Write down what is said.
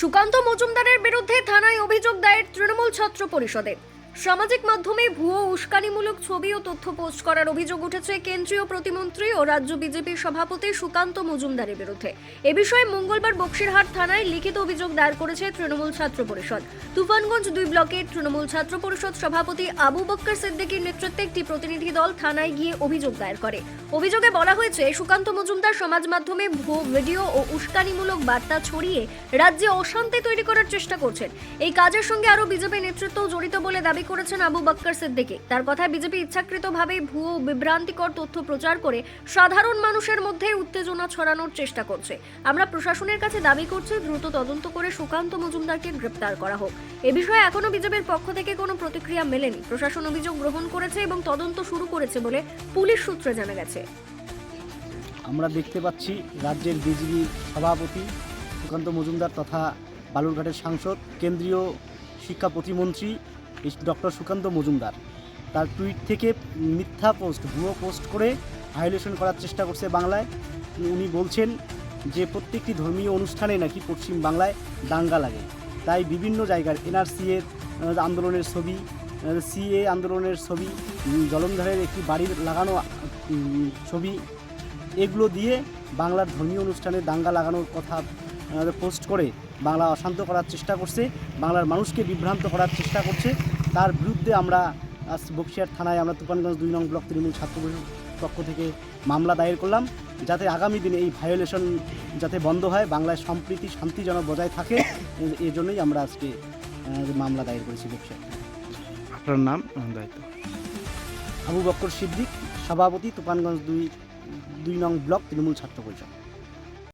সুকান্ত মজুমদারের বিরুদ্ধে থানায় অভিযোগ দায়ের তৃণমূল ছাত্র পরিষদের সামাজিক মাধ্যমে ভুয়ো উস্কানিমূলক ছবি ও তথ্য পোস্ট করার অভিযোগ উঠেছে কেন্দ্রীয় প্রতিমন্ত্রী ও রাজ্য বিজেপির সভাপতি সুকান্ত মজুমদারের বিরুদ্ধে। এ বিষয়ে মঙ্গলবার বক্সিরহাট থানায় লিখিত অভিযোগ দায়ের করেছে তৃণমূল ছাত্র পরিষদ। তুফানগঞ্জ দুই ব্লকের তৃণমূল ছাত্র পরিষদ সভাপতি আবু বক্কর সিদ্দিকীর নেতৃত্বে একটি প্রতিনিধি দল থানায় গিয়ে অভিযোগ দায়ের করে। অভিযোগে বলা হয়েছে, সুকান্ত মজুমদার সমাজ মাধ্যমে ভুয়ো ভিডিও ও উস্কানিমূলক বার্তা ছড়িয়ে রাজ্যে অশান্তি তৈরি করার চেষ্টা করছেন। এই কাজের সঙ্গে আরও বিজেপি নেতৃত্বও জড়িত বলে দাবি করেছেন আবু বক্কর সিদ্দিকী। তার কথায় বিজেপি ইচ্ছাকৃতভাবে ভুয়ো বিভ্রান্তিকর তথ্য প্রচার করে সাধারণ মানুষের মধ্যে উত্তেজনা ছড়ানোর চেষ্টা করছে। আমরা প্রশাসনের কাছে দাবি করছি, দ্রুত তদন্ত করে সুকান্ত মজুমদারকে গ্রেপ্তার করা হোক। এ বিষয়ে এখনও বিজেপির পক্ষ থেকে কোনো প্রতিক্রিয়া মেলেনি। প্রশাসন অভিযোগ গ্রহণ করেছে এবং তদন্ত শুরু করেছে বলে পুলিশ সূত্রে জানা গেছে। আমরা দেখতে পাচ্ছি রাজ্যের বিজেপি সভাপতি সুকান্ত মজুমদার তথা বালুরঘাটের সাংসদ, কেন্দ্রীয় শিক্ষা প্রতিমন্ত্রী ডক্টর সুকান্ত মজুমদার। তার টুইট থেকে মিথ্যা পোস্ট, ভুয়ো পোস্ট করে ভায়োলেশন করার চেষ্টা করছে বাংলায়। উনি বলছেন যে, প্রত্যেকটি ধর্মীয় অনুষ্ঠানে নাকি পশ্চিম বাংলায় দাঙ্গা লাগে। তাই বিভিন্ন জায়গার এনআরসি এর আন্দোলনের ছবি সিএ আন্দোলনের ছবি জলন্ধরের একটি বাড়ির লাগানো ছবি, এগুলো দিয়ে বাংলার ধর্মীয় অনুষ্ঠানে দাঙ্গা লাগানোর কথা পোস্ট করে বাংলা অশান্ত করার চেষ্টা করছে বাংলার মানুষকে বিভ্রান্ত করার চেষ্টা করছে। তার বিরুদ্ধে আমরা আজ বক্সিয়ার থানায় আমরা তুফানগঞ্জ দুই নং ব্লক তৃণমূল ছাত্র পরিষদ পক্ষ থেকে মামলা দায়ের করলাম যাতে আগামী দিনে এই ভায়োলেশন যাতে বন্ধ হয় বাংলায় সম্প্রীতি শান্তি যেন বজায় থাকে এই জন্যই আমরা আজকে মামলা দায়ের করেছি বক্সিয়ার আপনার নাম? দায়িত্ব আবু বক্কর সিদ্দিক সভাপতি তুফানগঞ্জ দুই দুই নং ব্লক তৃণমূল ছাত্র পরিষদ।